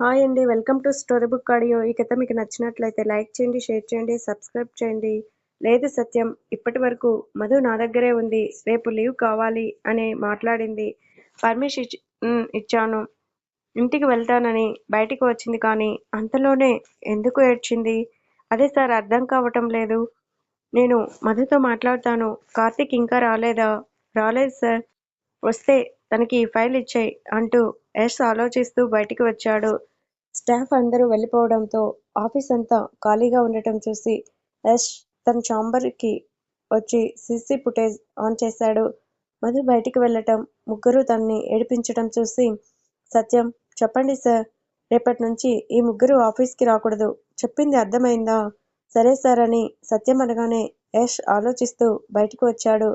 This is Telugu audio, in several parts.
హాయ్ అండి welcome to story book audio. ఈ కథ మీకు నచ్చినట్లయితే లైక్ చేయండి షేర్ చేయండి సబ్స్క్రైబ్ చేయండి. లేదు సత్యం ఇప్పటి వరకు మధు నా దగ్గరే ఉంది. రేపు లీవ్ కావాలి అని మాట్లాడింది. పర్మిషన్ ఇచ్చాను. ఇంటికి వెళ్తానని బయటికి వచ్చింది కానీ అంతలోనే ఎందుకు ఏడ్చింది? అదే సార్ అర్థం కావటం లేదు. నేను మధుతో మాట్లాడతాను. కార్తీక్ ఇంకా రాలేదా? రాలేదు సార్. వస్తే తనకి ఈ ఫైల్ ఇచ్చాయి అంటూ ఎస్ ఆలోచిస్తూ బయటికి వచ్చాడు. స్టాఫ్ అందరూ వెళ్ళిపోవడంతో ఆఫీస్ అంతా ఖాళీగా ఉండటం చూసి ఎస్ తన ఛాంబర్కి వచ్చి సీసీ ఫుటేజ్ ఆన్ చేశాడు. మధు బయటికి వెళ్ళటం ముగ్గురు తనని ఏడిపించటం చూసి సత్యం చెప్పండి సార్ రేపటి నుంచి ఈ ముగ్గురు ఆఫీస్కి రాకూడదు. చెప్పింది అర్థమైందా? సరే సార్ అని సత్యం అనగానే యష్ ఆలోచిస్తూ బయటకు వచ్చాడు.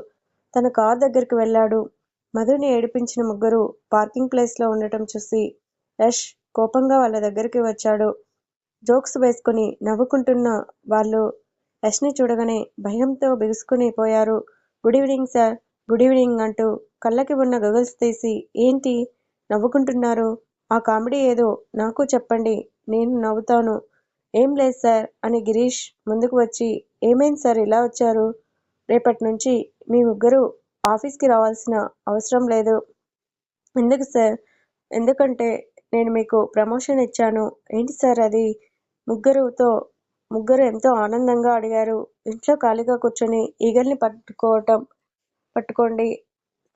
తన కార్ దగ్గరికి వెళ్ళాడు. మధుని ఏడిపించిన ముగ్గురు పార్కింగ్ ప్లేస్లో ఉండటం చూసి యశ్ కోపంగా వాళ్ళ దగ్గరికి వచ్చాడు. జోక్స్ వేసుకుని నవ్వుకుంటున్న వాళ్ళు యష్ని చూడగానే భయంతో బిగుసుకుని పోయారు. Good evening sir good evening అంటూ కళ్ళకి ఉన్న గగల్స్ తీసి ఏంటి? నవ్వుకుంటున్నారు? ఆ కామెడీ ఏదో నాకు చెప్పండి నేను నవ్వుతాను. ఏం లేదు సార్ అని గిరీష్ ముందుకు వచ్చి ఏమైంది సార్ ఇలా వచ్చారు? రేపటి నుంచి మీ ముగ్గురు ఆఫీస్కి రావాల్సిన అవసరం లేదు. ఎందుకు సార్? ఎందుకంటే నేను మీకు ప్రమోషన్ ఇచ్చాను. ఏంటి సార్ అది? ముగ్గురుతో ముగ్గురు ఎంతో ఆనందంగా అడిగారు. ఇంట్లో ఖాళీగా కూర్చొని ఈగల్ని పట్టుకోవటం పట్టుకోండి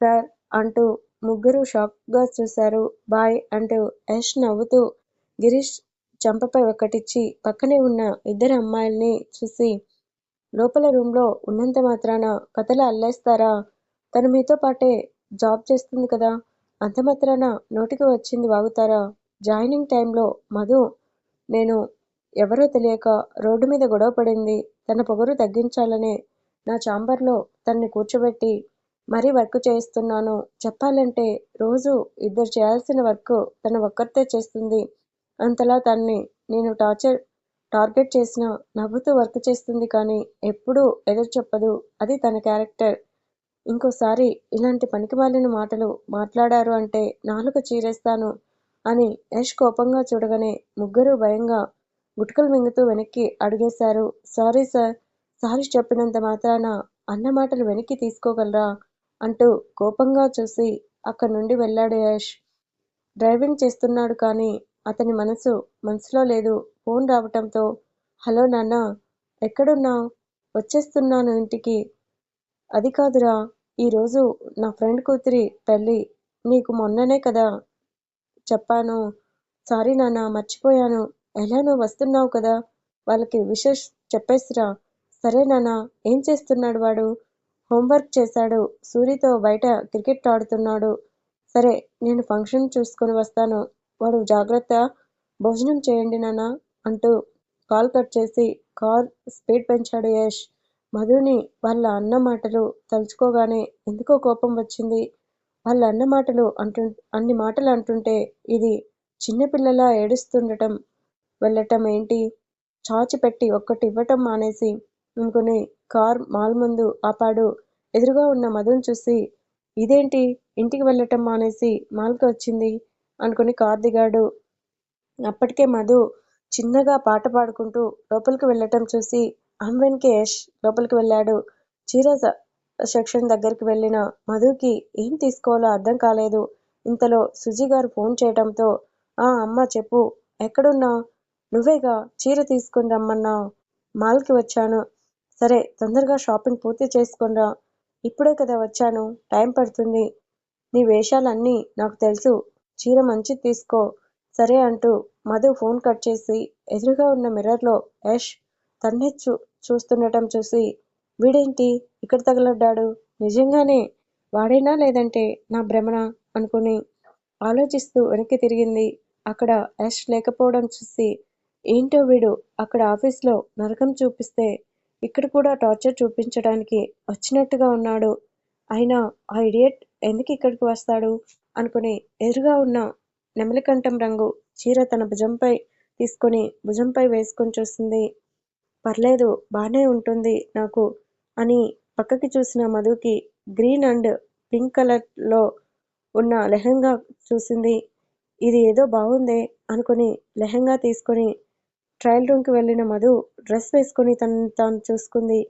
సార్ అంటూ ముగ్గురు షాక్గా చూశారు. బాయ్ అంటూ యష్ నవ్వుతూ గిరీష్ చంపపై ఒకటిచ్చి పక్కనే ఉన్న ఇద్దరు అమ్మాయిల్ని చూసి లోపల రూమ్లో ఉన్నంత మాత్రాన కథలు అల్లేస్తారా? తను మీతో పాటే జాబ్ చేస్తుంది కదా అంత మాత్రాన నోటికి వచ్చింది వాగుతారా? జాయినింగ్ టైంలో మధు నేను ఎవరో తెలియక రోడ్డు మీద గొడవ పడింది. తన పొగరు తగ్గించాలనే నా ఛాంబర్లో తన్ని కూర్చోబెట్టి మరీ వర్క్ చేయిస్తున్నాను. చెప్పాలంటే రోజు ఇద్దరు చేయాల్సిన వర్క్ తన ఒక్కరితే చేస్తుంది. అంతలా తన్ని నేను టార్చర్ టార్గెట్ చేసిన నవ్వుతూ వర్క్ చేస్తుంది కానీ ఎప్పుడూ ఎదురు చెప్పదు. అది తన క్యారెక్టర్. ఇంకోసారి ఇలాంటి పనికిమాలిన మాటలు మాట్లాడారు అంటే నాలుక చీరేస్తాను అని యష్ కోపంగా చూడగానే ముగ్గురు భయంగా గుట్కలు మింగుతూ వెనక్కి అడిగేశారు. సారీ సార్ సారీ చెప్పినంత మాత్రాన అన్న మాటలు వెనక్కి తీసుకోగలరా? అంటూ కోపంగా చూసి అక్కడి నుండి వెళ్ళాడు యష్. డ్రైవింగ్ చేస్తున్నాడు కానీ అతని మనసు మనసులో లేదు. ఫోన్ రావటంతో హలో నాన్న ఎక్కడున్నావు? వచ్చేస్తున్నాను ఇంటికి. అది కాదురా ఈరోజు నా ఫ్రెండ్ కూతురి పెళ్ళి నీకు మొన్ననే కదా. చెప్పాను సారీ నాన్న మర్చిపోయాను. ఎలానో వస్తున్నావు కదా? వాళ్ళకి విషెస్ చెప్పేసిరా. సరే నాన్న ఏం చేస్తున్నాడు వాడు? హోంవర్క్ చేశాడు. సూరితో బయట క్రికెట్ ఆడుతున్నాడు. సరే నేను ఫంక్షన్ చూసుకొని వస్తాను. వాడు జాగ్రత్త. భోజనం చేయండి నాన్న అంటూ కాల్ కట్ చేసి కార్ స్పీడ్ పెంచాడు యష్. మధుని వాళ్ళ అన్న మాటలు తలుచుకోగానే ఎందుకో కోపం వచ్చింది. వాళ్ళ అన్న మాటలు అంటు అన్ని మాటలు అంటుంటే ఇది చిన్నపిల్లలా ఏడుస్తుండటం వెళ్ళటం ఏంటి? చాచి పెట్టి ఒక్కటి ఇవ్వటం మానేసి అనుకుని కార్ మాల్ ముందు ఆపాడు. ఎదురుగా ఉన్న మధుని చూసి ఇదేంటి? ఇంటికి వెళ్ళటం మానేసి మాల్కి వచ్చింది అనుకుని కార్ దిగాడు. అప్పటికే మధు చిన్నగా పాట పాడుకుంటూ లోపలికి వెళ్ళటం చూసి ఆమెన్కి యష్ లోపలికి వెళ్ళాడు. చీర సెక్షన్ దగ్గరికి వెళ్ళిన మధుకి ఏం తీసుకోవాలో అర్థం కాలేదు. ఇంతలో సుజీ గారు ఫోన్ చేయడంతో ఆ అమ్మ చెప్పు ఎక్కడున్నావు నువ్వేగా చీర తీసుకుని రమ్మన్నావు మాల్కి వచ్చాను. సరే తొందరగా షాపింగ్ పూర్తి చేసుకునిరా ఇప్పుడే కదా వచ్చాను. టైం పడుతుంది. నీ వేషాలన్నీ నాకు తెలుసు. చీర మంచిది తీసుకో. సరే అంటూ మధు ఫోన్ కట్ చేసి ఎదురుగా ఉన్న మిర్రర్లో యష్ తన్నే చూ చూస్తుండటం చూసి వీడేంటి? ఇక్కడ తగలడ్డాడు. నిజంగానే వాడేనా లేదంటే నా భ్రమణ అనుకుని ఆలోచిస్తూ వెనక్కి తిరిగింది. అక్కడ యష్ లేకపోవడం చూసి ఏంటో వీడు అక్కడ ఆఫీస్లో నరకం చూపిస్తే ఇక్కడ కూడా టార్చర్ చూపించడానికి వచ్చినట్టుగా ఉన్నాడు. అయినా ఆ ఇడియట్ ఎందుకు ఇక్కడికి వస్తాడు? అనుకుని ఎదురుగా ఉన్న నెమలికంఠం రంగు చీర తన భుజంపై తీసుకొని భుజంపై వేసుకొని చూస్తుంది పర్లేదు బానే ఉంటుంది నాకు అని పక్కకి చూసిన మధుకి గ్రీన్ అండ్ పింక్ కలర్లో ఉన్న లెహంగా చూసింది. ఇది ఏదో బాగుందే అనుకుని లెహంగా తీసుకొని ట్రయల్ రూమ్కి వెళ్ళిన మధు డ్రెస్ వేసుకొని తను తాను చూసుకుంది.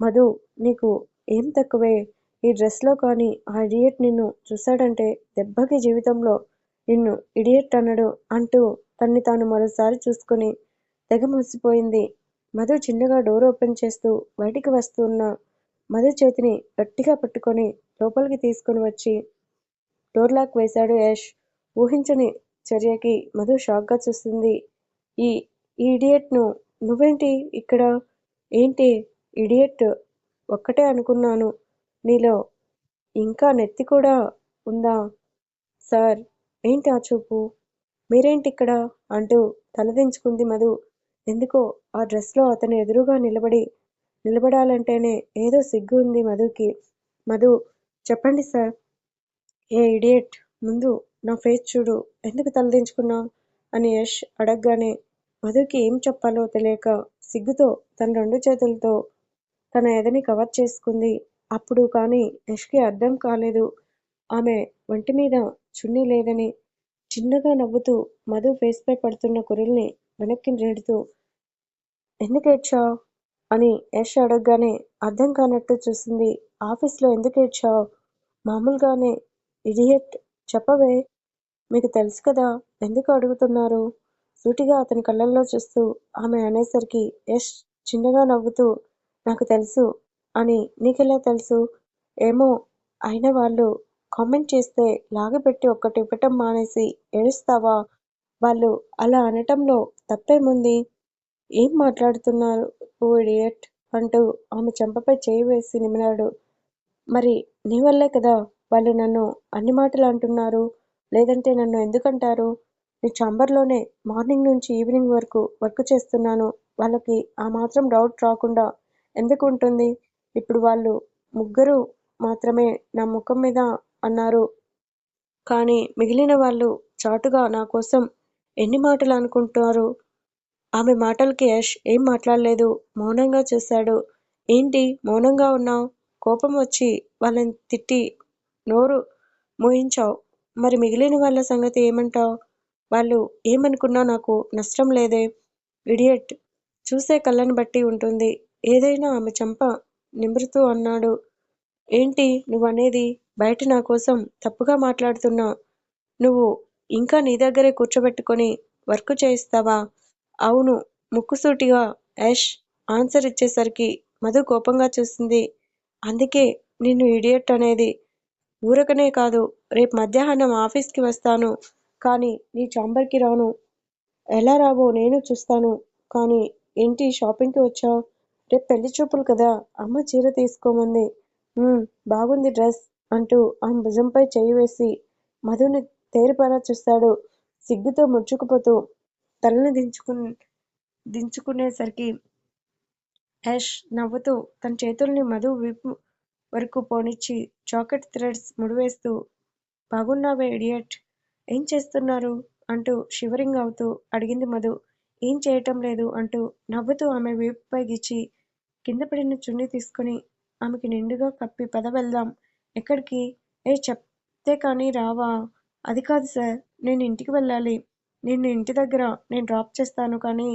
మధు నీకు ఏం తక్కువే? ఈ డ్రెస్లో కానీ ఆ ఇడియట్ నిన్ను చూశాడంటే దెబ్బకి జీవితంలో నిన్ను ఇడియట్ అన్నాడు అంటూ తన్ని తాను మరోసారి చూసుకుని తెగ మురిసిపోయింది. మధు చిన్నగా డోర్ ఓపెన్ చేస్తూ బయటికి వస్తున్న మధు చేతిని గట్టిగా పట్టుకొని లోపలికి తీసుకుని వచ్చి డోర్ లాక్ వేశాడు యష్. ఊహించని చర్యకి మధు షాక్గా చూస్తుంది ఈ ఈ ఇడియట్ను నువ్వేంటి ఇక్కడ? ఏంటి ఇడియట్ ఒక్కటే అనుకున్నాను. నీలో ఇంకా నెత్తి కూడా ఉందా? సార్ ఏంటి ఆ చూపు? మీరేంటి ఇక్కడ? అంటూ తలదించుకుంది మధు. ఎందుకో ఆ డ్రెస్లో అతను ఎదురుగా నిలబడి నిలబడాలంటేనే ఏదో సిగ్గు ఉంది మధుకి. మధు చెప్పండి సార్. ఏ ఇడియట్ ముందు నా ఫేస్ చూడు. ఎందుకు తలదించుకున్నావు అని యష్ అడగగానే మధుకి ఏం చెప్పాలో తెలియక సిగ్గుతో తన రెండు చేతులతో తన ఎదని కవర్ చేసుకుంది. అప్పుడు కానీ యష్కి అర్థం కాలేదు. ఆమె ఒంటి మీద చున్నీ లేదని చిన్నగా నవ్వుతూ మధు ఫేస్పై పడుతున్న కురుల్ని వెనక్కి రేడుతూ ఎందుకు ఏడ్చావు? అని యష్ అడగగానే అర్థం కానట్టు చూసింది. ఆఫీస్లో ఎందుకు ఏడ్చావు? మామూలుగానే ఇడియట్ చెప్పవే. మీకు తెలుసు కదా ఎందుకు అడుగుతున్నారు? సూటిగా అతని కళ్ళల్లో చూస్తూ ఆమె అనేసరికి యష్ చిన్నగా నవ్వుతూ నాకు తెలుసు అని నీకెలా తెలుసు? ఏమో అయిన వాళ్ళు కామెంట్ చేస్తే లాగిపెట్టి ఒక్కటి ఇవ్వటం మానేసి ఏడుస్తావా? వాళ్ళు అలా అనటంలో తప్పేముంది? ఏం మాట్లాడుతున్నారు ఓ ఇడియట్? అంటూ ఆమె చెంపపై చేయి వేసి నిమిరాడు. మరి నీ వల్లే కదా వాళ్ళు నన్ను అన్ని మాటలు అంటున్నారు? లేదంటే నన్ను ఎందుకంటారు? నీ ఛాంబర్లోనే మార్నింగ్ నుంచి ఈవినింగ్ వరకు వర్క్ చేస్తున్నాను. వాళ్ళకి ఆ మాత్రం డౌట్ రాకుండా ఎందుకు ఉంటుంది? ఇప్పుడు వాళ్ళు ముగ్గురు మాత్రమే నా ముఖం మీద అన్నారు. కానీ మిగిలిన వాళ్ళు చాటుగా నా కోసం ఎన్ని మాటలు అనుకుంటారు? ఆమె మాటలకి యష్ ఏం మాట్లాడలేదు. మౌనంగా చూశాడు. ఏంటి? మౌనంగా ఉన్నావు? కోపం వచ్చి వాళ్ళని తిట్టి నోరు మోయించావు. మరి మిగిలిన వాళ్ళ సంగతి ఏమంటావు? వాళ్ళు ఏమనుకున్నా నాకు నష్టం లేదే. ఇడియట్ చూసే కళ్ళని బట్టి ఉంటుంది. ఏదైనా ఆమె చంప నిమురుతూ అన్నాడు. ఏంటి నువ్వనేది? బయట నా కోసం తప్పుగా మాట్లాడుతున్నా. నువ్వు ఇంకా నీ దగ్గరే కూర్చోబెట్టుకొని వర్క్ చేయిస్తావా? అవును ముక్కుసూటిగా యష్ ఆన్సర్ ఇచ్చేసరికి మధు కోపంగా చూసింది. అందుకే నిన్ను ఇడియట్ అనేది ఊరకనే కాదు రేపు మధ్యాహ్నం ఆఫీస్కి వస్తాను. కానీ నీ చాంబర్కి రాను. ఎలా రావో నేను చూస్తాను. కానీ ఏంటి షాపింగ్కి వచ్చావు? రేపు పెళ్ళి చూపులు కదా అమ్మ చీర తీసుకోమంది. బాగుంది డ్రెస్ అంటూ ఆమె భుజంపై చేయి వేసి మధుని తేరిపారా చూస్తాడు. సిగ్గుతో ముడుచుకుపోతూ తలని దించుకు దించుకునేసరికి యాష్ నవ్వుతూ తన చేతుల్ని మధు వీపు వరకు పోనిచ్చి చాకెట్ థ్రెడ్స్ ముడివేస్తూ బాగున్నావే ఇడియట్ ఏం చేస్తున్నారు? అంటూ షివరింగ్ అవుతూ అడిగింది మధు. ఏం చేయటం లేదు అంటూ నవ్వుతూ ఆమె వీపుపై గిచ్చి కింద పడిన చున్నీ తీసుకుని ఆమెకి నిండుగా కప్పి పద వెళ్దాం. ఎక్కడికి? ఏ చెప్తే కానీ రావా? అది కాదు సార్ నేను ఇంటికి వెళ్ళాలి. నిన్ను ఇంటి దగ్గర నేను డ్రాప్ చేస్తాను కానీ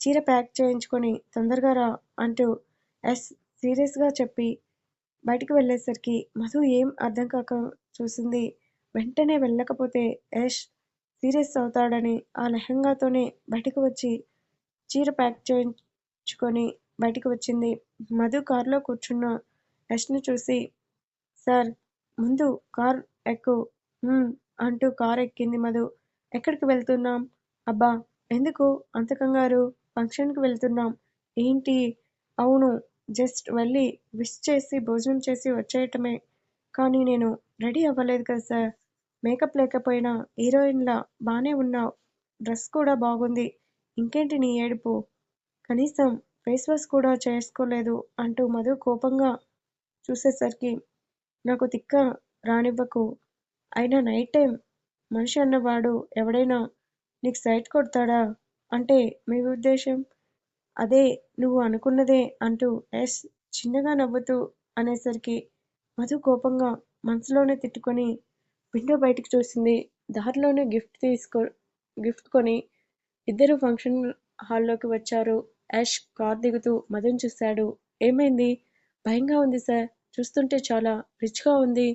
చీర ప్యాక్ చేయించుకొని తొందరగా రా అంటూ ఎస్ సీరియస్గా చెప్పి బయటికి వెళ్ళేసరికి మధు ఏం అర్థం కాక చూసింది. వెంటనే వెళ్ళకపోతే యష్ సీరియస్ అవుతాడని ఆ లెహంగాతోనే బయటకు వచ్చి చీర ప్యాక్ చేయించుకొని బయటికి వచ్చింది. మధు కారులో కూర్చున్న యష్ను చూసి సార్ ముందు కార్ ఎక్కు. అంటూ కారు ఎక్కింది మధు. ఎక్కడికి వెళ్తున్నాం? అబ్బా ఎందుకు? అంత కంగారు. ఫంక్షన్కి వెళ్తున్నాం. ఏంటి? అవును జస్ట్ వెళ్ళి విష్ చేసి భోజనం చేసి వచ్చేయటమే. కానీ నేను రెడీ అవ్వలేదు కదా సార్. మేకప్ లేకపోయినా హీరోయిన్లా బానే ఉన్నావు. డ్రెస్ కూడా బాగుంది. ఇంకేంటి నీ ఏడుపు? కనీసం ఫేస్ వాష్ కూడా చేసుకోలేదు అంటూ మధు కోపంగా చూసేసరికి నాకు తిక్క రానివ్వకు. అయినా నైట్ టైం మనిషి అన్నవాడు ఎవడైనా నీకు సైట్ కొడతాడా? అంటే మీ ఉద్దేశం? అదే నువ్వు అనుకున్నదే అంటూ ఎస్ చిన్నగా నవ్వుతూ అనేసరికి మధు కోపంగా మనసులోనే తిట్టుకొని విండో బయటికి చూసింది. దారిలోనే గిఫ్ట్ తీసుకో గిఫ్ట్ కొని ఇద్దరు ఫంక్షన్ హాల్లోకి వచ్చారు. యాష్ కార్ దిగుతూ మధుని చూశాడు. ఏమైంది? భయంగా ఉంది సార్. చూస్తుంటే చాలా రిచ్గా ఉంది.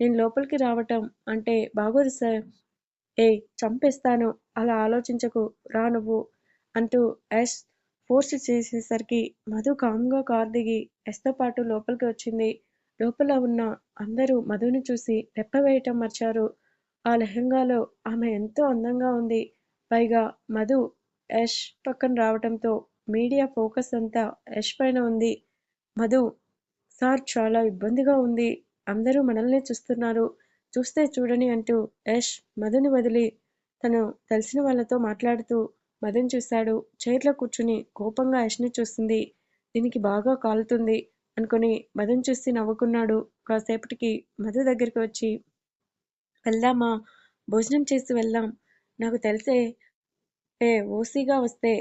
నేను లోపలికి రావటం అంటే బాగోదు సార్. ఏయ్ చంపేస్తాను. అలా ఆలోచించకు. రా నువ్వు అంటూ యాష్ ఫోర్స్ చేసేసరికి మధు కామ్గా కార్ దిగి ఎస్తో పాటు లోపలికి వచ్చింది. లోపల ఉన్న అందరూ మధుని చూసి రెప్పవేయటం మర్చారు. ఆ లెహంగాలో ఆమె ఎంతో అందంగా ఉంది. పైగా మధు యష్ పక్కన రావటంతో మీడియా ఫోకస్ అంతా యష్ పైన ఉంది. మధు సార్ చాలా ఇబ్బందిగా ఉంది. అందరూ మనల్నే చూస్తున్నారు. చూస్తే చూడని అంటూ యష్ మధుని వదిలి తను తెలిసిన వాళ్ళతో మాట్లాడుతూ మదన్ చూశాడు. చైర్లో కూర్చుని కోపంగా యష్ని చూస్తుంది. దీనికి బాగా కాలుతుంది అనుకుని మదన్ చూసి నవ్వుకున్నాడు. కాసేపటికి మధు దగ్గరికి వచ్చి వెళ్దామా? భోజనం చేసి వెళ్దాం. నాకు తెలిసే ఏ ఓసీగా వస్తే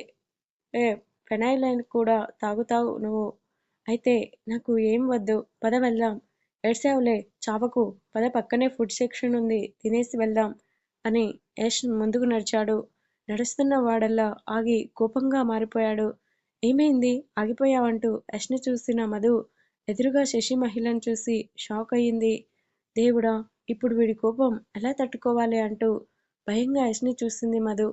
ఏ ఫెనాయిల్ కూడా తాగుతావు నువ్వు. అయితే నాకు ఏం వద్దు. పద వెళ్దాం. ఏడ్సావులే చావకు. పద పక్కనే ఫుడ్ సెక్షన్ ఉంది తినేసి వెళ్దాం అని యష్ ముందుకు నడిచాడు. నడుస్తున్న వాడల్లా ఆగి కోపంగా మారిపోయాడు. ఏమైంది? ఆగిపోయావంటూ యష్ని చూసిన మధు ఎదురుగా శశి మహిళను చూసి షాక్ అయ్యింది. దేవుడా ఇప్పుడు వీడి కోపం ఎలా తట్టుకోవాలి అంటూ భయంగా యష్ని చూసింది మధు.